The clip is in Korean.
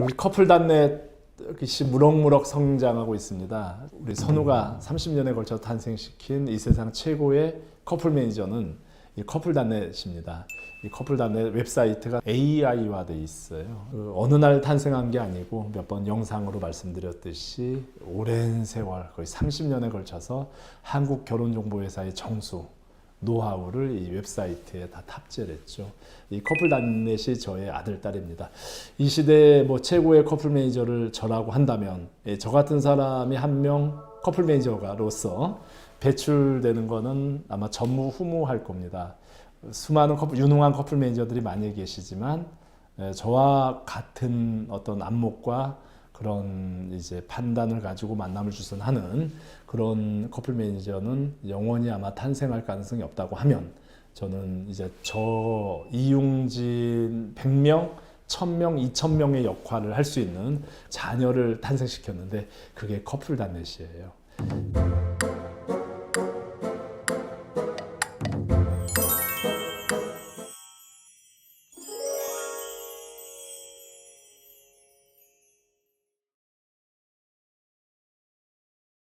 우리 커플 단넷 역시 무럭무럭 성장하고 있습니다. 우리 선우가 30년에 걸쳐 탄생시킨 이 세상 최고의 커플 매니저는 이 커플 단넷입니다. 이 커플 단넷 웹사이트가 AI화 돼 있어요. 그 어느 날 탄생한 게 아니고 몇 번 영상으로 말씀드렸듯이 오랜 세월 거의 30년에 걸쳐서 한국 결혼 정보 회사의 정수 노하우를 이 웹사이트에 다 탑재를 했죠. 이 커플 단넷이 저의 아들 딸입니다. 이 시대의 뭐 최고의 커플 매니저를 저라고 한다면 예, 저 같은 사람이 한 명 커플 매니저가로서 배출되는 거는 아마 전무후무할 겁니다. 수많은 커플 유능한 커플 매니저들이 많이 계시지만 예, 저와 같은 어떤 안목과 그런 이제 판단을 가지고 만남을 주선하는 그런 커플 매니저는 영원히 아마 탄생할 가능성이 없다고 하면 저는 이제 저 이용진 100명, 1000명, 2000명의 역할을 할 수 있는 자녀를 탄생시켰는데 그게 커플 단넷이에요.